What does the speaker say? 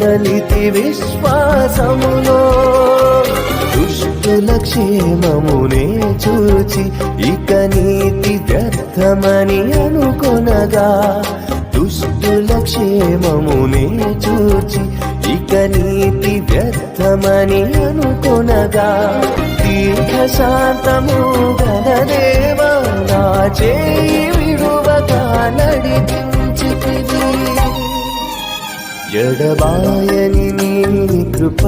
కదలితి విశ్వాసములో దుష్టుల క్షేమమునే చూచి ఇక నీతి వ్యర్థమని అనుకొనగా దుష్టుల క్షేమమునే చూచి ఇక నీతి వ్యర్థమని అనుకొనగా తీర్థశాంతము శాంతము నా చేయి ఎడబాయని నీ కృప